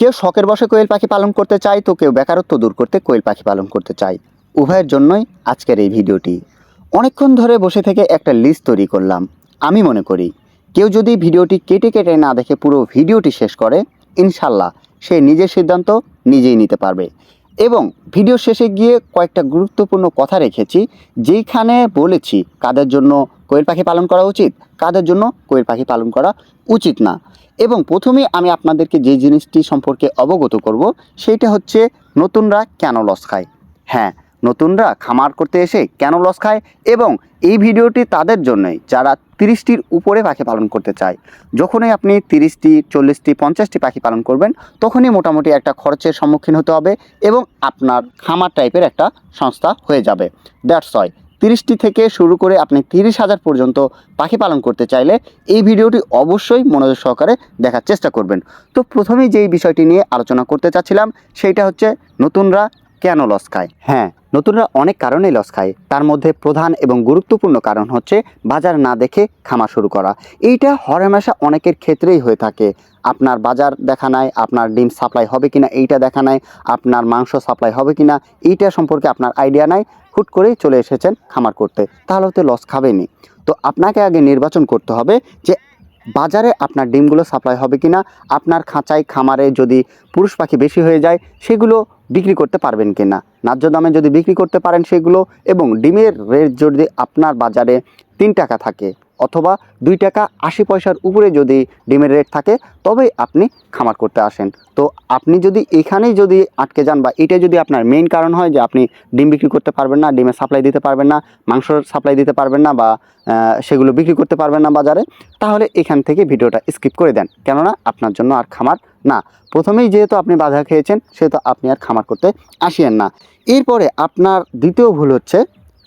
কেউ শখের বসে কোয়েল পাখি পালন করতে চায় তো কেউ বেকারত্ব দূর করতে কোয়েল পাখি পালন করতে চায়। উভয়ের জন্যই আজকের এই ভিডিওটি। অনেকক্ষণ ধরে বসে থেকে একটা লিস্ট তৈরি করলাম। আমি মনে করি, কেউ যদি ভিডিওটি কেটে কেটে না দেখে পুরো ভিডিওটি শেষ করে, ইনশাল্লাহ সে নিজের সিদ্ধান্ত নিজেই নিতে পারবে। এবং ভিডিও শেষে গিয়ে কয়েকটা গুরুত্বপূর্ণ কথা রেখেছি, যেইখানে বলেছি কাদের জন্য কোয়েল পাখি পালন করা উচিত, কাদের জন্য কোয়েল পাখি পালন করা উচিত না। এবং প্রথমে আমি আপনাদেরকে যে জিনিসটি সম্পর্কে অবগত করব সেইটা হচ্ছে নতুনরা কেন লস খায়? হ্যাঁ নতুনরা খামার করতে এসে কেন লস খায় এবং এই ভিডিওটি তাদের জন্যই যারা তিরিশটির উপরে পাখি পালন করতে চায়। যখনই আপনি তিরিশটি, চল্লিশটি, পঞ্চাশটি পাখি পালন করবেন, তখনই মোটামুটি একটা খরচের সম্মুখীন হতে হবে এবং আপনার খামার টাইপের একটা সংস্থা হয়ে যাবে। দ্যাটস হয় তিরিশটি থেকে শুরু করে আপনি তিরিশ হাজার পর্যন্ত পাখি পালন করতে চাইলে এই ভিডিওটি অবশ্যই মনোযোগ সহকারে দেখার চেষ্টা করবেন। তো প্রথমেই যেই বিষয়টি নিয়ে আলোচনা করতে চাচ্ছিলাম, সেইটা হচ্ছে নতুনরা কেন লস খায়? হ্যাঁ নতুনরা অনেক কারণেই লস খায়। তার মধ্যে প্রধান এবং গুরুত্বপূর্ণ কারণ হচ্ছে বাজার না দেখে খামার শুরু করা। এইটা হরহামেশা অনেকের ক্ষেত্রেই হয়ে থাকে। আপনার বাজার দেখা নাই, আপনার ডিম সাপ্লাই হবে কিনা এইটা দেখা নাই, আপনার মাংস সাপ্লাই হবে কিনা এইটা সম্পর্কে আপনার আইডিয়া নাই, হুট করেই চলে এসেছেন খামার করতে। তাহলে তো লস খাবেনি তো আপনাকে আগে নির্বাচন করতে হবে যে বাজারে আপনার ডিমগুলো সাপ্লাই হবে কিনা, আপনার খাঁচায় খামারে যদি পুরুষ পাখি বেশি হয়ে যায়, সেগুলো বিক্রি করতে পারবেন কি না ন্যায্য দামে যদি বিক্রি করতে পারেন সেগুলো এবং ডিমের রেট যদি আপনার বাজারে তিন টাকা থাকে অথবা দুই টাকা আশি পয়সার উপরে যদি ডিমের রেট থাকে, তবেই আপনি খামার করতে আসেন। তো আপনি যদি এখানেই যদি আটকে যান বা এটাই যদি আপনার মেইন কারণ হয় যে আপনি ডিম বিক্রি করতে পারবেন না, ডিমের সাপ্লাই দিতে পারবেন না, মাংসর সাপ্লাই দিতে পারবেন না বা সেগুলো বিক্রি করতে পারবেন না বাজারে, তাহলে এখান থেকে ভিডিওটা স্কিপ করে দেন। কেননা আপনার জন্য আর খামার না। প্রথমেই যেহেতু আপনি বাধা খেয়েছেন, সেহেতু আপনি আর খামার করতে আসিয়েন না। এরপরে আপনার দ্বিতীয় ভুল হচ্ছে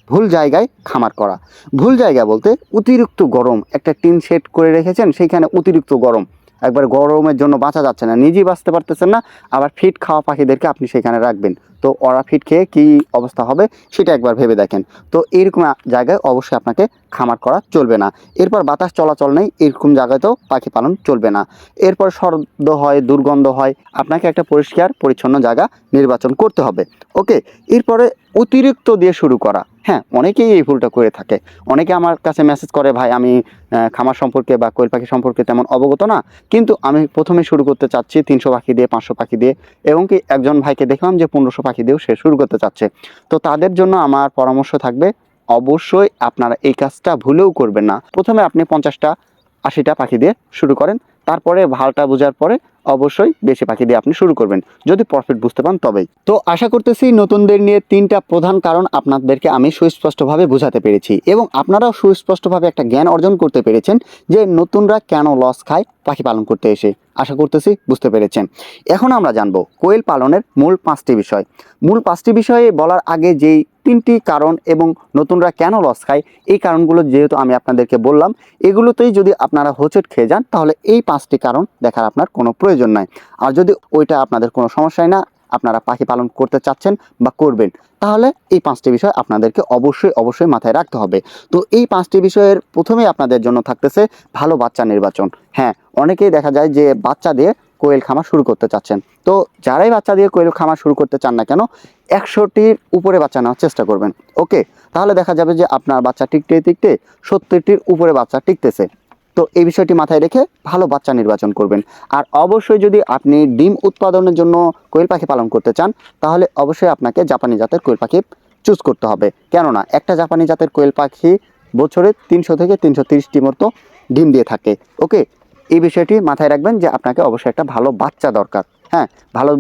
ভুল জায়গায় খামার করা। ভুল জায়গা বলতে অতিরিক্ত গরম একটা টিন সেট করে রেখেছেন, সেইখানে অতিরিক্ত গরম। একবার গরমের জন্য বাঁচা যাচ্ছে না, নিজেই বাঁচতে পারতেছেন না, আবার ফিট খাওয়া পাখিদেরকে আপনি সেখানে রাখবেন। তো ওরা ফিট খেয়ে কি অবস্থা হবে সেটা একবার ভেবে দেখেন। তো এরকম জায়গায় অবশ্যই আপনাকে খামার করা চলবে না। এরপর বাতাস চলাচল নেই, এরকম জায়গাতেও পাখি পালন চলবে না। এরপর শব্দ হয়, দুর্গন্ধ হয়, আপনাকে একটা পরিষ্কার, পরিচ্ছন্ন জায়গা নির্বাচন করতে হবে। ওকে, এরপরে অতিরিক্ত দিয়ে শুরু করা। হ্যাঁ অনেকেই এই ভুলটা করে থাকে। অনেকে আমার কাছে মেসেজ করে, ভাই, আমি খামার সম্পর্কে বা কোয়েল পাখি সম্পর্কে তেমন অবগত না। কিন্তু আমি প্রথমে শুরু করতে চাচ্ছি তিনশো পাখি দিয়ে, পাঁচশো পাখি দিয়ে। এবং কি একজন ভাইকে দেখলাম যে পনেরোশো পাখি দিয়েও সে শুরু করতে চাচ্ছে। তো তাদের জন্য আমার পরামর্শ থাকবে, অবশ্যই আপনারা এই কাজটা ভুলেও করবেন না। প্রথমে আপনি পঞ্চাশটা, আশিটা পাখি দিয়ে শুরু করেন, তারপরে ভালটা বোঝার পরে অবশ্যই বেশি পাখি দিয়ে আপনি শুরু করবেন, যদি প্রফিট বুঝতে পান তবেই। তো আশা করতেছি নতুনদের নিয়ে তিনটা প্রধান কারণ আপনাদেরকে আমি সুস্পষ্টভাবে বোঝাতে পেরেছি এবং আপনারাও সুস্পষ্টভাবে একটা জ্ঞান অর্জন করতে পেরেছেন যে নতুনরা কেন লস খায় পাখি পালন করতে এসে। আশা করতেছি বুঝতে পেরেছেন। এখন আমরা জানব কোয়েল পালনের মূল পাঁচটি বিষয়। মূল পাঁচটি বিষয়ে বলার আগে যেই তিনটি কারণ এবং নতুনরা কেন লস খায়, এই কারণগুলো যেহেতু আমি আপনাদেরকে বললাম, এগুলোতেই যদি আপনারা হোচট খেয়ে যান, তাহলে এই পাঁচটি কারণ দেখার আপনার কোনো প্রয়োজন নাই। আর যদি ওইটা আপনাদের কোনো সমস্যায় না আপনারা পাখি পালন করতে চাচ্ছেন বা করবেন, তাহলে এই পাঁচটি বিষয় আপনাদেরকে অবশ্যই অবশ্যই মাথায় রাখতে হবে। তো এই পাঁচটি বিষয়ের প্রথমেই আপনাদের জন্য থাকতেছে ভালো বাচ্চা নির্বাচন। হ্যাঁ অনেকেই দেখা যায় যে বাচ্চা দিয়ে কোয়েল খামার শুরু করতে চাচ্ছেন। তো যারাই বাচ্চা দিয়ে কোয়েল খামার শুরু করতে চান না কেন, একশোটির উপরে বাচ্চা নেওয়ার চেষ্টা করবেন। ওকে, তাহলে দেখা যাবে যে আপনার বাচ্চা টিকতে টিকতে সত্তরটির উপরে বাচ্চা টিকতেছে। তো এই বিষয়টি মাথায় রেখে ভালো বাচ্চা নির্বাচন করবেন। আর অবশ্যই যদি আপনি ডিম উৎপাদনের জন্য কোয়েল পাখি পালন করতে চান, তাহলে অবশ্যই আপনাকে জাপানি জাতের কোয়েল পাখি চুজ করতে হবে। কেননা একটা জাপানি জাতের কোয়েল পাখি বছরে তিনশো থেকে তিনশো তিরিশটি মতো ডিম দিয়ে থাকে। ওকে? এই বিষয়টি মাথায় রাখবেন যে আপনাকে অবশ্যই একটা ভালো বাচ্চা দরকার। হ্যাঁ ভালো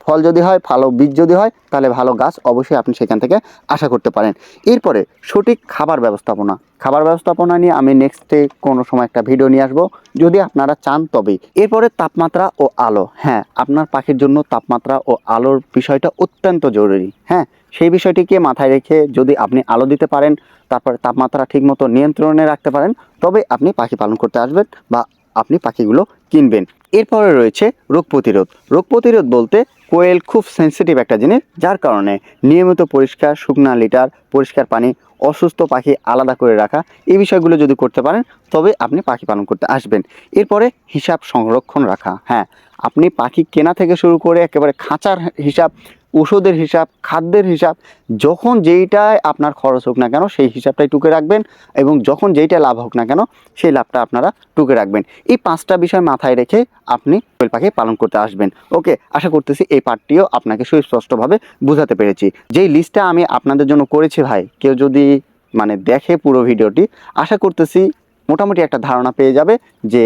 ফল যদি হয়, ভালো বীজ যদি হয়, তাহলে ভালো গাছ অবশ্যই আপনি সেখান থেকে আশা করতে পারেন। এরপরে সঠিক খাবার ব্যবস্থাপনা। খাবার ব্যবস্থাপনা নিয়ে আমি নেক্সটে কোনো সময় একটা ভিডিও নিয়ে আসব। যদি আপনারা চান তবেই এরপরে তাপমাত্রা ও আলো। হ্যাঁ আপনার পাখির জন্য তাপমাত্রা ও আলোর বিষয়টা অত্যন্ত জরুরি। হ্যাঁ সেই বিষয়টিকে মাথায় রেখে যদি আপনি আলো দিতে পারেন, তারপরে তাপমাত্রা ঠিকমতো নিয়ন্ত্রণে রাখতে পারেন, তবে আপনি পাখি পালন করতে আসবেন বা আপনি পাখিগুলো কিনবেন। এরপরে রয়েছে রোগ প্রতিরোধ। রোগ প্রতিরোধ বলতে কোয়েল খুব সেন্সিটিভ একটা জিনিস, যার কারণে নিয়মিত পরিষ্কার শুকনা লিটার, পরিষ্কার পানি, অসুস্থ পাখি আলাদা করে রাখা, এই বিষয়গুলো যদি করতে পারেন, তবে আপনি পাখি পালন করতে আসবেন। এরপরে হিসাব সংরক্ষণ রাখা হ্যাঁ আপনি পাখি কেনা থেকে শুরু করে একেবারে খাঁচার হিসাব ওষুধের হিসাব, খাদ্যের হিসাব, যখন যেইটায় আপনার খরচ হোক না কেন সেই হিসাবটাই টুকে রাখবেন এবং যখন যেইটা লাভ হোক না কেন সেই লাভটা আপনারা টুকে রাখবেন। এই পাঁচটা বিষয় মাথায় রেখে আপনি কোয়েল পাখি পালন করতে আসবেন। ওকে, আশা করতেছি এই পার্টটিও আপনাকে সুস্পষ্টভাবে বোঝাতে পেরেছি। যেই লিস্টটা আমি আপনাদের জন্য করেছি ভাই, কেউ যদি মানে দেখে পুরো ভিডিওটি, আশা করতেছি মোটামুটি একটা ধারণা পেয়ে যাবে যে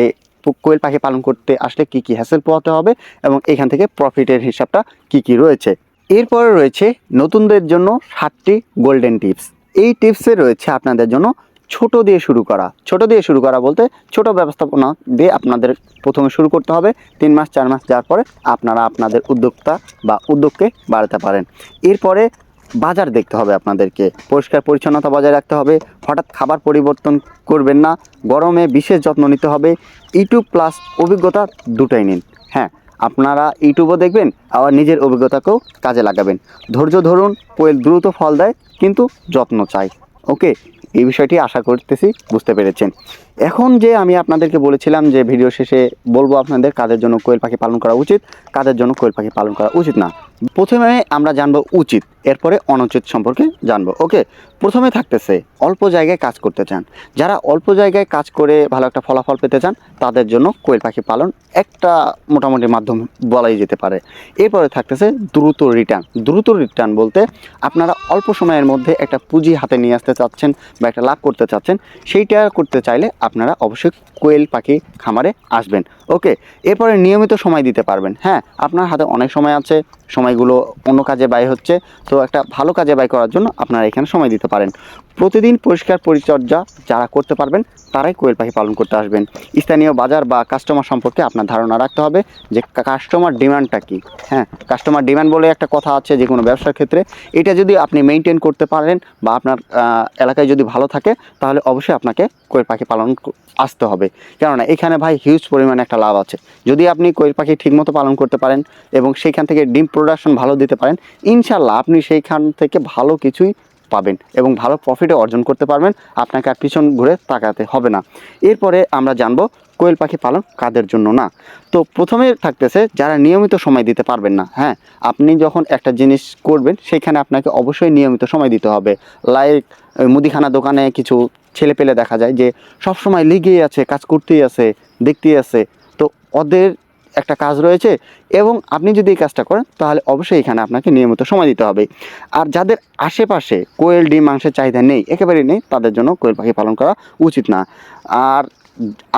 কোয়েল পাখি পালন করতে আসলে কি কি হ্যাসেল পোহাতে হবে এবং এখান থেকে প্রফিটের হিসাবটা কি কি রয়েছে। এরপরে রয়েছে নতুনদের জন্য সাতটি গোল্ডেন টিপস এই টিপসে রয়েছে আপনাদের জন্য ছোট দিয়ে শুরু করা। ছোট দিয়ে শুরু করা বলতে ছোট ব্যবস্থাপনা দিয়ে আপনাদের প্রথমে শুরু করতে হবে। তিন মাস, চার মাস যাওয়ার পরে আপনারা আপনাদের উদ্যোক্তা বা উদ্যোগকে বাড়াতে পারেন। এরপরে বাজার দেখতে হবে আপনাদেরকে। পরিষ্কার পরিচ্ছন্নতা বজায় রাখতে হবে। হঠাৎ খাবার পরিবর্তন করবেন না। গরমে বিশেষ যত্ন নিতে হবে। ইউটিউব প্লাস অভিজ্ঞতা দুটাই নিন। আপনারা ইউটিউবও দেখবেন, আবার নিজের অভিজ্ঞতাকেও কাজে লাগাবেন। ধৈর্য ধরুন, কোয়েল দ্রুত ফল দেয়, কিন্তু যত্ন চাই ওকে, এই বিষয়টি আশা করতেছি বুঝতে পেরেছেন। এখন যে আমি আপনাদেরকে বলেছিলাম যে, ভিডিও শেষে বলব আপনাদের কাদের জন্য কোয়েল পাখি পালন করা উচিত, কাদের জন্য কোয়েল পাখি পালন করা উচিত না। প্রথমে আমরা জানব উচিত, এরপরে অনুচিত সম্পর্কে জানব, ওকে? প্রথমে থাকতেছে অল্প জায়গায় কাজ করতে চান। যারা অল্প জায়গায় কাজ করে ভালো একটা ফলাফল পেতে চান, তাদের জন্য কোয়েল পাখি পালন একটা মোটামুটি মাধ্যম বলাই যেতে পারে। এরপরে থাকতেছে দ্রুত রিটার্ন দ্রুত রিটার্ন বলতে আপনারা অল্প সময়ের মধ্যে একটা পুঁজি হাতে নিয়ে আসতে চাচ্ছেন বা একটা লাভ করতে চাচ্ছেন, সেইটা করতে চাইলে আপনারা অবশ্যই কোয়েল পাখি খামারে আসবেন, ওকে? এরপরে নিয়মিত সময় দিতে পারবেন। হ্যাঁ আপনার হাতে অনেক সময় আছে সময়গুলো অন্য কাজে ব্যয় হচ্ছে। তো একটা ভালো কাজে ব্যয় করার জন্য আপনারা এখানে সময় দিতে পারেন। প্রতিদিন পরিষ্কার পরিচর্যা যারা করতে পারবেন, তারাই কোয়েল পাখি পালন করতে আসবেন। স্থানীয় বাজার বা কাস্টমার সম্পর্কে আপনার ধারণা রাখতে হবে যে কাস্টমার ডিমান্ডটা কী? হ্যাঁ কাস্টমার ডিমান্ড বলে একটা কথা আছে যে কোনো ব্যবসার ক্ষেত্রে। এটা যদি আপনি মেনটেন করতে পারেন বা আপনার এলাকায় যদি ভালো থাকে, তাহলে অবশ্যই আপনাকে কোয়েল পাখি পালন আসতে হবে। কেননা এখানে ভাই হিউজ পরিমাণে একটা লাভ আছে। যদি আপনি কোয়েল পাখি ঠিকমতো পালন করতে পারেন এবং সেইখান থেকে ডিম প্রোডাকশন ভালো দিতে পারেন ইনশাল্লাহ আপনি সেইখান থেকে ভালো কিছুই পাবেন এবং ভালো প্রফিটও অর্জন করতে পারবেন, আপনাকে আর পিছন ঘুরে তাকাতে হবে না। এরপরে আমরা জানব কোয়েল পাখি পালন কাদের জন্য না। তো প্রথমে থাকতেছে যারা নিয়মিত সময় দিতে পারবেন না হ্যাঁ আপনি যখন একটা জিনিস করবেন, সেখানে আপনাকে অবশ্যই নিয়মিত সময় দিতে হবে। লাইক মুদিখানা দোকানে কিছু ছেলে পেলে দেখা যায় যে সব সময় লেগেই আছে, কাজ করতেই আছে, দেখতেই আছে। তো ওদের একটা কাজ রয়েছে এবং আপনি যদি এই কাজটা করেন, তাহলে অবশ্যই এখানে আপনাকে নিয়মিত সময় দিতে হবে। আর যাদের আশেপাশে কোয়েল ডিম মাংসের চাহিদা নেই, একেবারেই নেই, তাদের জন্য কোয়েল পাখি পালন করা উচিত না। আর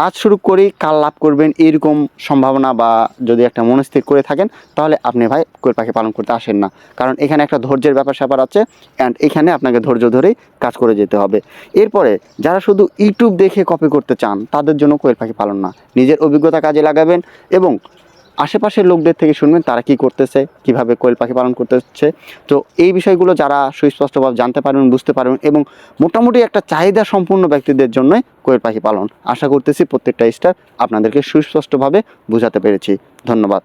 আজ শুরু করেই কাল লাভ করবেন এরকম সম্ভাবনা বা যদি একটা মনস্থির করে থাকেন, তাহলে আপনি ভাই কোয়েল পাখি পালন করতে আসেন না। কারণ এখানে একটা ধৈর্যের ব্যাপার স্যাপার আছে অ্যান্ড এখানে আপনাকে ধৈর্য ধরেই কাজ করে যেতে হবে। এরপরে, যারা শুধু ইউটিউব দেখে কপি করতে চান, তাদের জন্য কোয়েল পাখি পালন না। নিজের অভিজ্ঞতা কাজে লাগাবেন এবং আশেপাশের লোকদের থেকে শুনবেন তারা কি করতেছে, কীভাবে কোয়েল পাখি পালন করতে হচ্ছে তো এই বিষয়গুলো যারা সুস্পষ্টভাবে জানতে পারবেন, বুঝতে পারবেন এবং মোটামুটি একটা চাহিদা সম্পূর্ণ ব্যক্তিদের জন্যই কোয়েল পাখি পালন। আশা করতেছি প্রত্যেকটা স্টার আপনাদেরকে সুস্পষ্টভাবে বোঝাতে পেরেছি। ধন্যবাদ।